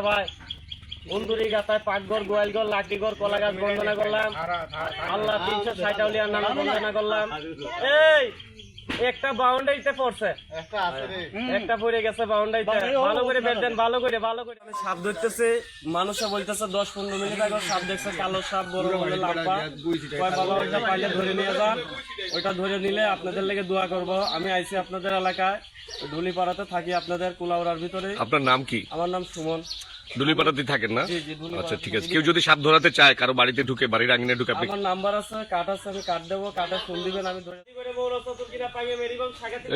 ভাই। বন্ধুরি গাছায় পাকঘর গোয়ালঘর লাঠিঘর কলা গাছ বন্দনা করলাম। আল্লাহ তিনশো ষাট নানা বন্দনা করলাম। এই! একটা বাউন্ডারিতে পড়ছে। একটা পড়ে গেছে বাউন্ডারিতে। ভালো করে বের দেন ভালো করে ভালো করে। সাপ ধরতেছে মানুষে বলতেছে দশ পনেরো মিনিট আগে সাপ দেখছে কালো সাপ বড় বড় লাম্বা কয় বাবা ওইটা পাইলে ধরে নিয়ে যান। ওইটা ধরে নিলে আপনাদের লেগে দোয়া করব। আমি আইছি আপনাদের এলাকায়। ধুলিপাড়াতে থাকি আপনাদের কুলাউড়ার ভিতরে। আপনার নাম কি? আমার নাম সুমন। দুলিপাড়াতে থাকেন না? আচ্ছা ঠিক আছে। কেউ যদি সাপ ধরাতে চায় কারও বাড়িতে ঢুকে বাড়ির আঙিনে ঢুকে আপনি আমার নাম্বার আছে কার্ড আছে আমি কার্ড দেবো কার্ডে ফোন দিবেন আমি ধরে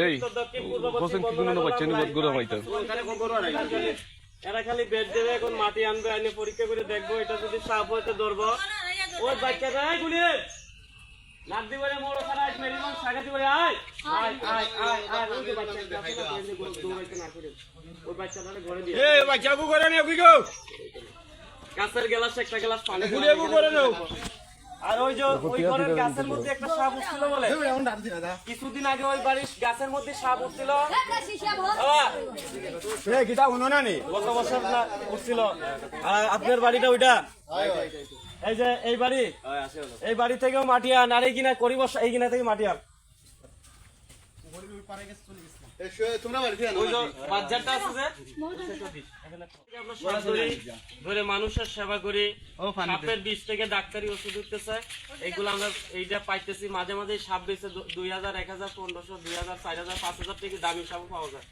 এই, উত্তর দক্ষিণ পূর্ব পশ্চিম কোসেন কি কোনো বাচ্চা নিয়ে গরু হইতো এরা খালি বেড দেবে এখন মাটি আনবে আইনে পরীক্ষা করে দেখব এটা যদি সাপ হইতে ধরবো। ওই বাচ্চাটা আয় গুলি নাক দিবারে মোড় সারা আজ মেরিগঞ্জ শাখা দিবারে আয়। আয় আয় আয় আয় ওই যে বাচ্চা আছে না এই যে গরু দৌড়াইতে না করে ওই বাচ্চাটা ঘরে দিয়ে এই বাচ্চা করে নিও কি গো? গাছের গ্লাস একটা গ্লাস পানি গুলি এবু করে নাও। আর ওই যে ওই ঘরের গাছের মধ্যে একটা সাপ উঠছিল বলে। কিছুদিন আগে ওই বাড়ির গাছের মধ্যে সাপ উঠছিল। বাবা, উনো না নি? গত বছর উঠছিল। আর আপনার বাড়িটা ওইটা? এই যে এই বাড়ি। এই বাড়ি থেকেও মাটি আন আর এই কিনা করি বসা এই কিনা থেকে মাটি আন। ওই যে বাজারটা আছে যে? আমরা সাপ ধরি, ধরে মানুষের সেবা করি। সাপের বিষ থেকে ডাক্তারি ওষুধ উঠতেছে। এইগুলো আমরা এইটা পাইতেছি মাঝে মাঝে সাপ বেছে দুই হাজার এক হাজার পনেরোশো দুই হাজার চার হাজার পাঁচ হাজার থেকে দামি সাপও পাওয়া যায়।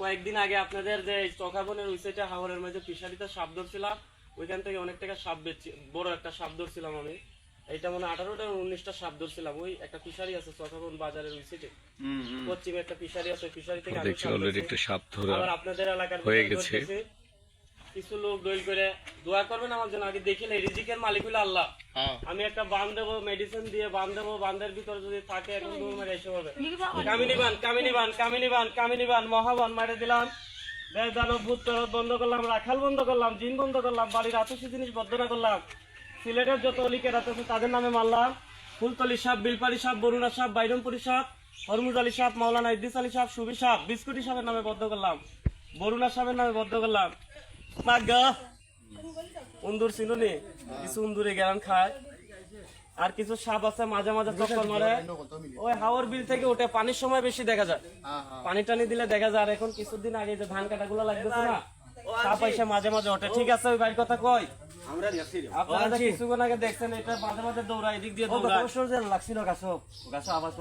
কয়েকদিন আগে আপনাদের যে চকাবনের ওই সাইডে হাওড়ের মধ্যে ফিশারিতে সাপ ধরছিলাম। ওইখান থেকে অনেক টাকা সাপ বেচছি বড় একটা সাপ ধরছিলাম আমি। এইটা মনে আঠারোটা উনিশটা সাপ ধরছিলাম। ওই একটা ফিশারি আছে চকাবন বাজারের ওই সাইডে পশ্চিমে একটা ফিশারি আছে ফিশারি থেকে দেখছি অলরেডি একটা সাপ ধরা আবার আপনাদের এলাকার হয়ে গেছে। কিছু লোক দইল করে দোয়া করবেন আমার জন্য আগে দেখিলে রিজিকের মালিক হলো আল্লাহ। আমি একটা বান দেবো মেডিসিন দিয়ে বান দেবো বান্ধের ভিতরে যদি থাকে এখন দৌড় মেরে এসে হবে কামিনী বান কামিনী বান কামিনী বান কামিনী বান মহাবান মারে দিলাম। ভূত বন্ধ করলাম রাখাল বন্ধ করলাম জিন বন্ধ করলাম বাড়ির আতসী জিনিস বদ্ধনা করলাম। সিলেটের যত অলিকের আছে তাদের নামে মারলাম। ফুলতলি সাপ বিলপাড়ি সাপ বরুণা সাপ বাইরমপুরি সাপ হরমুজ আলী সাপ মাওলানা ইদ্দিস আলী সাপ সুবি সাপ বিস্কুটি সাপের নামে বদ্ধ করলাম। বরুণা সাপের নামে বদ্ধ করলাম। মাগা উন্দুর চিনুনি কিছু উন্দুরে গেরান খায়। আর কিছু সাপ আছে মাঝে মাঝে চক্কর মারে। ওই হাওয়ার বিল থেকে ওঠে পানির সময় বেশি দেখা যায়। পানি টানি দিলে দেখা যায় আর এখন কিছুদিন আগে যে ধান কাটা গুলো লাগতেছে না সাপ এসে মাঝে মাঝে ওঠে। ঠিক আছে ওই বাড়ির কথা আপনারা কিছুক্ষণ আগে দেখছেন এটা মাঝে মাঝে দৌড়ায় এদিক দিয়ে দৌড়ায়। লাগছিল গাছ গাছ আবার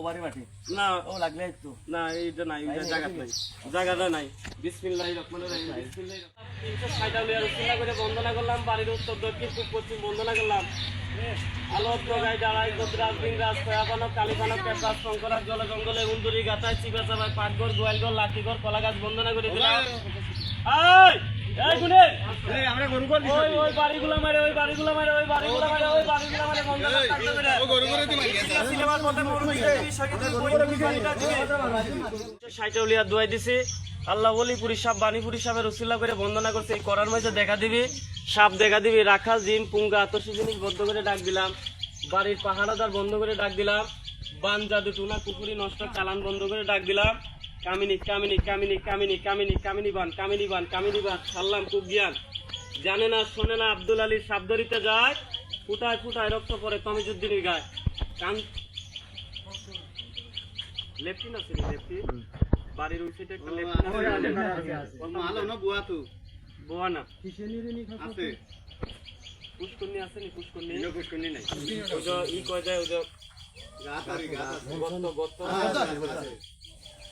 ওবারি মাটি। না। ও লাগলে একটু। না এইটা নাই এইটা জায়গা নাই জায়গাটা নাই। বিসমিল্লাহির রহমানির রহিম বিসমিল্লাহির তিনশো ষাট আউলিয়ার উসিলা করে বন্দনা করলাম বাড়ির উত্তর দক্ষিণ পশ্চিম বন্দনা করলাম। আলো প্রগাই দাঁড়াই গোদরাজ বিংরাজ খয়াবানো কালীবানো পেশাজ শঙ্করাজ জল জঙ্গলে উন্দুরি গাতায় চিবা চাবায় পাটঘর গোয়ালঘর লাঠিঘর কলা গাছ বন্দনা করে দিলাম। এই! আল্লাহ বলি পুরী সাপ বাণীপুরী সাপের করে বন্দনা করছে এই করার মাঝে দেখা দিবি সাপ দেখা দিবি রাখা জিম পুঙ্গা আতর্ষী জিনিস বন্ধ করে ডাক দিলাম বাড়ির পাহাড়াদার বন্ধ করে ডাক দিলাম বান জাদু টুনা পুকুরি নষ্ট চালান বন্ধ করে ডাক দিলাম কামিনী কামিনী কামিনী কামিনী কামিনী কামিনী বান কামিনী বান কামিনী বান সাল্লাম খুব জ্ঞান। জানে না শোনে না আব্দুল আলী সাবদরিতে যায় ফুটায় ফুটায় রক্ত পরে তমিজুদ্দিনের গায়। কান লেফটিন আছে নি লেফটি বাড়ির ওই সাইডে একটা লেফটিন আছে। মালো না বুয়া তো? বোয়া না। আছে। পুষ্করনি আছে নি পুষ্করনি ইনো পুষ্করনি নাই। ওই যে ই কয় যায় ওই যে গাছ আর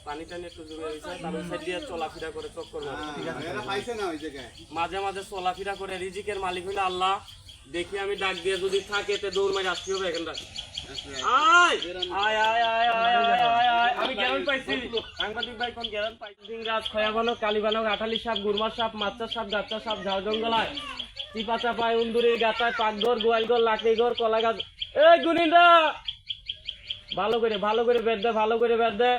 পানি টানি একটু জমে রয়েছে সাইড দিয়ে চলাফেরা করে চক্কর মারে। ঠিক আছে মাঝে মাঝে চলাফেরা করে রিজিকের মালিক হইলে আল্লাহ। দেখি আমি ডাক দিয়ে যদি থাকে দৌড় মারি আসতে হবে আঠালি সাপ সাপ কলা গাছ এই ভালো করে ভালো করে বেদ দে ভালো করে বেদ দে।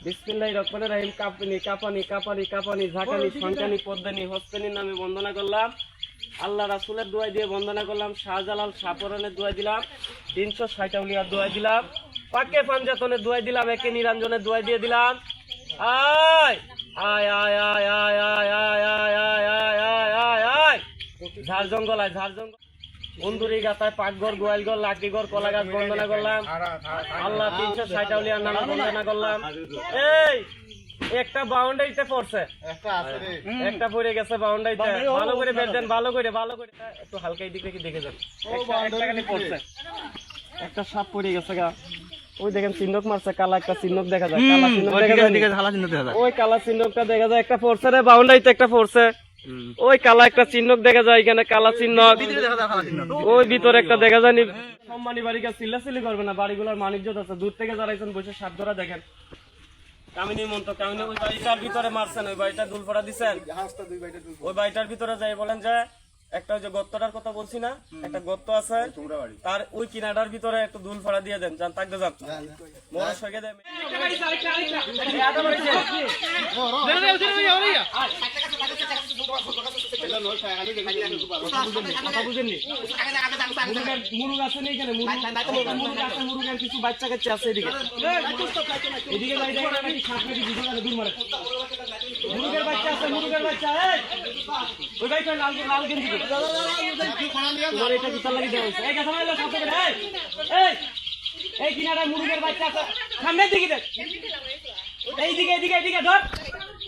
বিসমিল্লাহির রহমানির রহিম কাপানি কাপানি কাপানি কাপানি ঝাঁকানি শঙ্কানি পদ্মানি হস্তানির নামে বন্দনা করলাম আল্লাহ রাসুলের দোয়াই দিয়ে বন্দনা করলাম শাহজালাল শাহপরানের দোয়াই দিলাম তিনশো ষাটাউলিয়ার দোয়াই দিলাম পাকে পাঞ্জাতনের দোয়াই দিলাম একে নিরঞ্জনের দোয়াই দিয়ে দিলাম আয় আয় আয় আয় আয় আয় আয় আয় আয় আয় আয় আয় আয় ঝাড় জঙ্গল আয় ঝাড় জঙ্গল বন্ধুরি গাছায় পাকঘর গোয়ালঘর কলা গাছ বন্দনা করলাম। আল্লাহ তিনশো ষাটাউলি আর নানা বন্দনা করলাম। এই একটা বাউন্ডারিতে পড়ছে। একটা আছে রে। একটা পড়ে গেছে বাউন্ডারিতে। ভালো করে বের দেন ভালো করে ভালো করে। একটু হালকা এই দিকে কি দেখে যান। একটা- একটা খালি পড়ছে। একটা সাপ পড়ে গেছে গা। ওই দেখেন চিহ্নক মারছে কালা একটা চিহ্নক দেখা যায় কালা চিহ্নক দেখা যায়। ওই কালা চিহ্নকটা দেখা যায় একটা পড়ছে রে বাউন্ডারিতে একটা পড়ছে। ওই কালা একটা চিহ্ন দেখা যায় এখানে কালা চিহ্ন ওই ভিতরে একটা দেখা যায় সম্মানী বাড়ি কাছে চিল্লাচিল্লি করবে না বাড়িগুলোর মানিজ্যত আছে দূর থেকে যারা আইছেন বসে সাপ ধরা দেখেন কামিনী মন্ত কামিনী ওই বাড়িটার ভিতরে মারছেন ওই বাড়িটা দিছেন বাড়িটার ভিতরে যাই বলেন যে একটা ওই যে গর্তটার কথা বলছি না একটা গর্ত আছে তার ওই কিনাটার ভিতরে একটু দুল ফাড়া দিয়ে দেন যান যান হয়ে দেন বুঝেননি মুরুগের মুরুগ বাচ্চা কাচ্চা আছে এদিকে এদিকে বাচ্চা আছে মুরুগের বাচ্চা ওই লাল লাল গেঞ্জি? তোমার এটা জুতা লাগি দেওয়া হয়েছে এই কথা মুরুগের বাচ্চা আছে সামনের দিকে দেখ এইদিকে এইদিকে এইদিকে ধর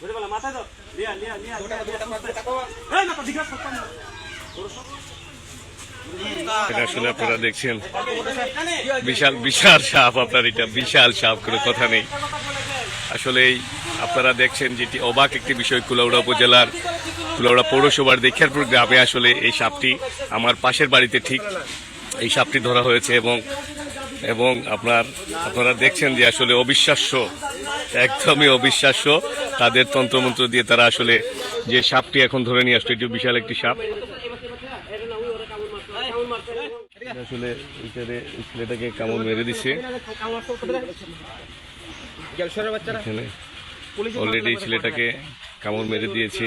বলা লিয়া লিয়া লিয়া এটা আসলে আপনারা দেখছেন। বিশাল বিশাল সাপ আপনার এটা বিশাল সাপ কোনো কথা নেই। আসলে আপনারা দেখছেন যেটি অবাক একটি বিষয় কুলাউড়া উপজেলার কুলাউড়া পৌরসভার দেখিয়ারপুর গ্রামে আসলে এই সাপটি আমার পাশের বাড়িতে ঠিক এই সাপটি ধরা হয়েছে এবং এবং আপনার আপনারা দেখছেন যে আসলে অবিশ্বাস্য একদমই অবিশ্বাস্য। তাদের তন্ত্রমন্ত্র দিয়ে তারা আসলে যে সাপটি এখন ধরে নিয়ে আসলো এটি বিশাল একটি সাপ আসলে ছেলেটাকে কামড় মেরে দিছে অলরেডি ছেলেটাকে কামড় মেরে দিয়েছে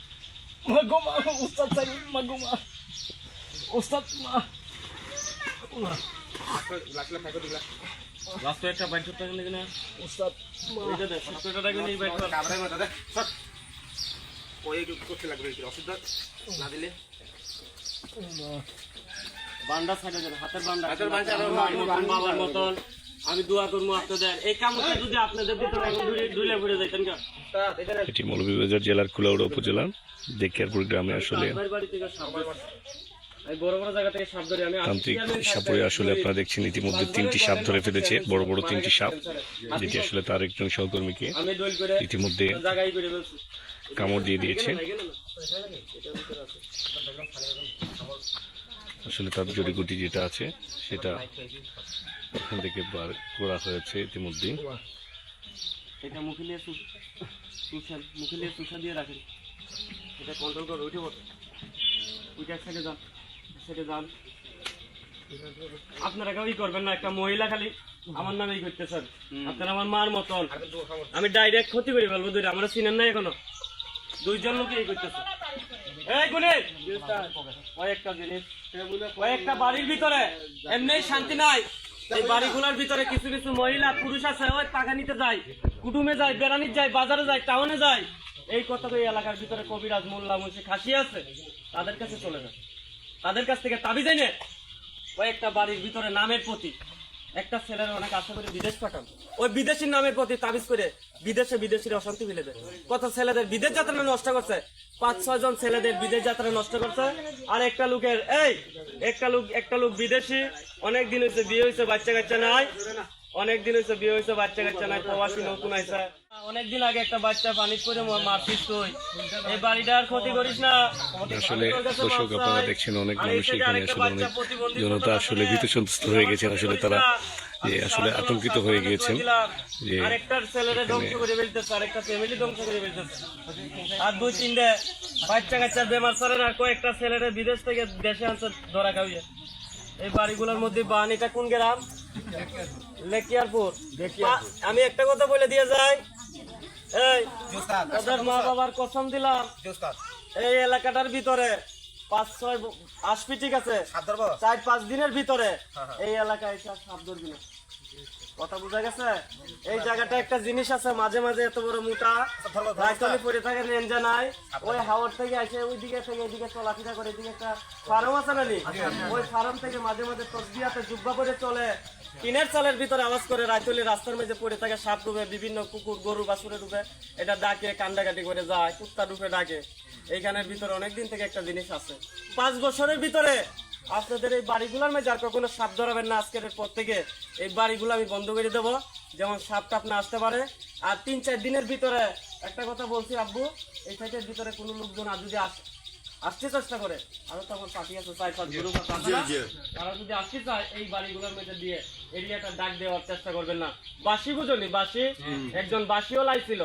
Maguma, ustad sa'yo, maguma. Ustad, ma. Last একটা বাইট করতে গেলে কিনা? উস্তাদ ওইটা দেখ ওইটা দেখে নিয়ে বাইট কর। কাবরে মাথা দেখ সর। ওই করতে লাগবে কি অসুবিধা না দিলে? বান্ডা সাইডে হাতের বান্ডা হাতের বান্ডা বাবার মতন। আমি দোয়া করব আপনাদের। এই কামটা যদি আপনাদের ভিতরে দূরে- দূরে যাইতেন এটি মৌলভীবাজার জেলার কুলাউড়া উপজেলার দেখিয়ারপুর গ্রামে আসলে তান্ত্রিক সাপুরে আসলে আপনারা দেখছেন ইতিমধ্যে তিনটি সাপ ধরে ফেলেছে বড় বড় তিনটি সাপ যেটি আসলে তার একজন সহকর্মীকে ইতিমধ্যে কামড় দিয়ে দিয়েছে। আসলে তার জড়িগুটি যেটা আছে সেটা এখান থেকে বার করা হয়েছে ইতিমধ্যে। এটা মুখে নিয়ে মুখে নিয়ে দিয়ে রাখেন। এটা কন্ট্রোল করে উঠে পড়ে উঠে এক সাইডে যান এক সাইডে যান। আপনারা কেউ করবেন না একটা মহিলা খালি আমার নামেই করতেছেন আপনারা আমার মার মতন। আমি ডাইরেক্ট ক্ষতি করে ফেলব দুইটা আমরা চিনেন না এখনও। দুইজন লোক এই করতেছে। বাড়ির ভিতরে। এমনি শান্তি নাই। এই বাড়িগুলোর ভিতরে কিছু কিছু মহিলা, পুরুষ আছে, ওই টাকা নিতে যায় যায় বেড়ানির যায়, বাজারে যায়, টাউনে যায়। এই এলাকার ভিতরে কবিরাজ, মোল্লা, মুন্সি, খাসি আছে। তাদের কাছে চলে যায়। তাদের কাছ থেকে তাবি জানে কয়েকটা বাড়ির ভিতরে নামের প্রতি একটা ছেলের অনেক আশা করে বিদেশ পাঠান। ওই বিদেশির নামের প্রতি তাবিজ করে বিদেশে বিদেশির অশান্তি মিলে দেয়। কত ছেলেদের বিদেশ যাত্রা নষ্ট করছে। পাঁচ, ছয় জন ছেলেদের বিদেশ যাত্রা নষ্ট করছে। আর একটা লোকের, এই, একটা লোক একটা লোক বিদেশি, অনেক দিন হয়েছে বিয়ে হয়েছে বাচ্চা কাচ্চা নাই। অনেক দিন হয়েছে বিয়ে হয়েছে বাচ্চা কাচ্চা নাই প্রবাসী নতুন আইসা অনেকদিন আগে একটা বাচ্চা পানি করে মারছিস তুই এই বাড়িটার ক্ষতি করিস না। আসলে দর্শক আপনারা দেখছেন অনেক মানুষ এখানে আসলে অনেক জনতা আসলে ভীত সন্তুষ্ট হয়ে গেছেন। আসলে তারা যে আসলে আতঙ্কিত হয়ে গিয়েছেন যে আরেকটা ছেলেরে ধ্বংস করে ফেলতেছে আরেকটা ফ্যামিলি ধ্বংস করে ফেলতেছে। আর দুই তিনটে বাচ্চা কাচ্চা বেমার সারেন আর কয়েকটা ছেলেরে বিদেশ থেকে দেশে আনছে ধরা খাওয়িয়ে এই বাড়িগুলোর মধ্যে বান এটা কোন গ্রাম? লেকিয়ারপুর। আমি একটা কথা বলে দিয়ে যাই। এই ওদের মা বাবার কসম দিলাম। এই এলাকাটার ভিতরে পাঁচ ছয় আসবি ঠিক আছে। চার পাঁচ দিনের ভিতরে এই এলাকায় সাপ ধরবি না। কথা বোঝা গেছে? এই জায়গাটা একটা জিনিস আছে মাঝে মাঝে এত বড় মোটা রাইতলি পরে থাকে রেঞ্জা নাই। ওই হাওয়ার থেকে আসে ওই দিকে থেকে এদিকে চলাফেরা করে এদিকে একটা ফার্ম আছে না? ওই ফার্ম থেকে মাঝে মাঝে তসবিয়াতে জুব্বা করে চলে। টিনের চালের ভিতরে আওয়াজ করে রাইতলি রাস্তার মধ্যে পড়ে থাকে সাপ ডুবে বিভিন্ন কুকুর গরু বাছুরে ডুবে। এটা ডাকে কান্দাকাটি করে যায় কুত্তা ডুবে ডাকে। এইখানের ভিতরে অনেক দিন থেকে একটা জিনিস আছে। পাঁচ বছরের ভিতরে আপনাদের এই বাড়িগুলোর মধ্যে আর কখনো সাপ ধরাবেন না আজকের পর থেকে। এই বাড়িগুলো আমি বন্ধ করে দেবো যেমন সাপ টাপ না আসতে পারে। আর তিন চার দিনের ভিতরে একটা কথা বলছি আব্বু এই সাইডের ভিতরে কোনো লোকজন আর যদি আসে আসতে চেষ্টা করে আরও তখন পার্টি আছে চার পাঁচ গ্রুপ আছে তারা যদি আসতে চায় এই বাড়িগুলোর মধ্যে দিয়ে এরিয়াটা ডাক দেওয়ার চেষ্টা করবেন না। বাসি বুঝলি বাসি একজন বাসিও লাইছিল।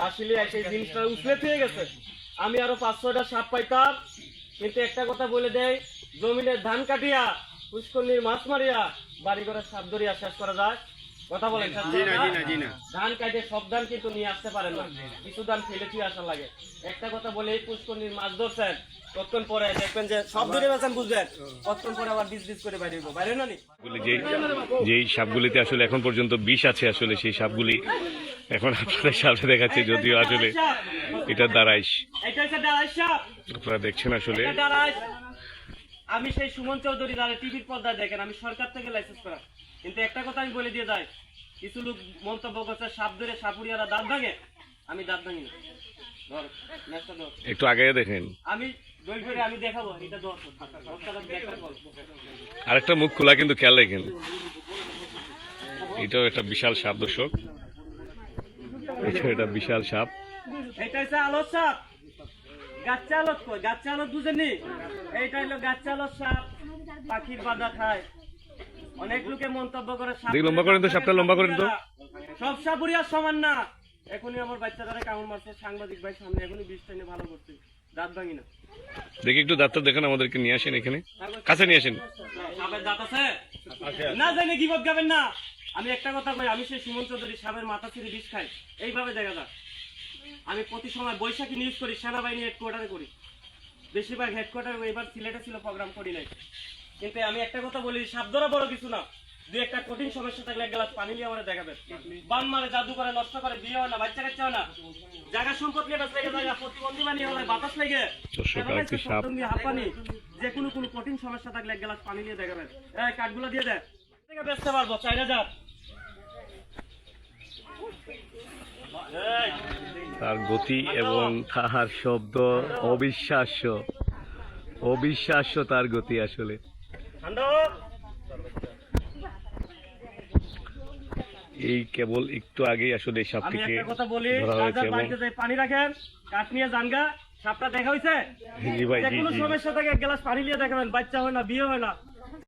বাসিলি এই জিনিসটা উছলে থেকে গেছে। আমি আরও পাঁচ ছয়টা সাপ পাইতাম কিন্তু একটা কথা বলে দেয় জমিনের ধান কাটিয়া পুষ্করণীর মাছ মারিয়া বাড়ি ঘরে সাপ ধরিয়া শেষ করা যায়। কথা বলেন ধান কাটে সব ধান কিন্তু নিয়ে আসতে পারে না। কিছু ধান ফেলে তুই আসা লাগে। একটা কথা বলে এই পুষ্করণীর মাছ ধরছেন কতক্ষণ পরে দেখবেন যে সব ধরে বেছেন বুঝবেন কতক্ষণ পরে আবার বিজ বিজ করে বাইরে বাইরে না নি? যেই যেই সাপগুলিতে আসলে এখন পর্যন্ত বিষ আছে আসলে সেই সাপগুলি এখন আপনাদের সামনে দেখাচ্ছে যদিও আসলে এটা দাঁড়াইশ এটা ডালাই আপনারা দেখছেন আসলে। আমি সেই সুমন চৌধুরী যারা টিভির পর্দায় দেখেন আমি সরকার থেকে লাইসেন্স করা। কিন্তু একটা কথা আমি বলে দিয়ে যাই কিছু লোক মন্তব্য করছে সাপ ধরে সাপুরিয়ারা দাঁত ভাঙে। আমি দাঁত ভাঙি না। একটু আগে দেখেন। আমি দেখাবো এটা আরেকটা মুখ খোলা কিন্তু খেয়াল রাখেন। এটাও একটা বিশাল সাপ দর্শক। একটা বিশাল সাপ। এটা হচ্ছে আলোর সাপ। গাচ্চা কই? গাচ্চা আলোর বুঝেনি এইটা হলো গাচ্চা আলোর সাপ পাখির বাধা খায়। অনেক লোকে মন্তব্য করে সাপ দেখি লম্বা করেন তো, সাপটা লম্বা করেন তো। সব সাপুরিয়া সমান না। এখনই আমার বাচ্চাটারে কামড় মারছে সাংবাদিক ভাই সামনে এখনই বিষ টেনে ভালো করছে। দাঁত ভাঙি না। দেখি একটু ডাক্তার দেখেন আমাদেরকে নিয়ে আসেন এখানে। কাছে নিয়ে আসেন। সাপের দাঁত আছে? না জানি কি গাবেন না। আমি একটা কথা কই আমি সেই সুমন চৌধুরী সাপের মাথা ছিঁড়ে বিষ খাই। এইভাবে দেখা যাক। আমি প্রতি সময় বৈশাখী নিউজ করি সেনাবাহিনী হেডকোয়ার্টারে করি। বেশিরভাগ হেডকোয়ার্টার এবার সিলেটে ছিল প্রোগ্রাম করি নাই। কিন্তু আমি একটা কথা বলি সাপ ধরা বড় কিছু না। দুই একটা কঠিন সমস্যা থাকলে গ্লাস পানি নিয়ে আমার দেখাবেন। বান মারে জাদু করে নষ্ট করে বিয়ে হয় না বাচ্চা কাচ্চা হয় না। জায়গা সম্পদ লেগে লেগে জায়গা প্রতিবন্ধী বানিয়ে হলে বাতাস লেগে। দর্শক, এভাবে আরেকটি একটু সাপ। সপ্তম দিয়ে হাত পানি যে কোনো কোনো কঠিন সমস্যা থাকলে এক গ্লাস পানি নিয়ে দেখাবেন। এই কাঠগুলো দিয়ে দেয় থেকে বেচতে পারব চার হাজার তার গতি এবং তাহার শব্দ অবিশ্বাস্য। অবিশ্বাস্য তার গতি আসলে। এই কেবল একটু আগেই আসলে এই সাপটিকে কথা বলি পানি রাখেন কাঠ নিয়ে জানগা সাপটা দেখা হয়েছে? জি ভাই জি কোনো সমস্যা থাকে গ্লাস পানি নিয়ে দেখাবেন বাচ্চা হয় না বিয়ে হয় না।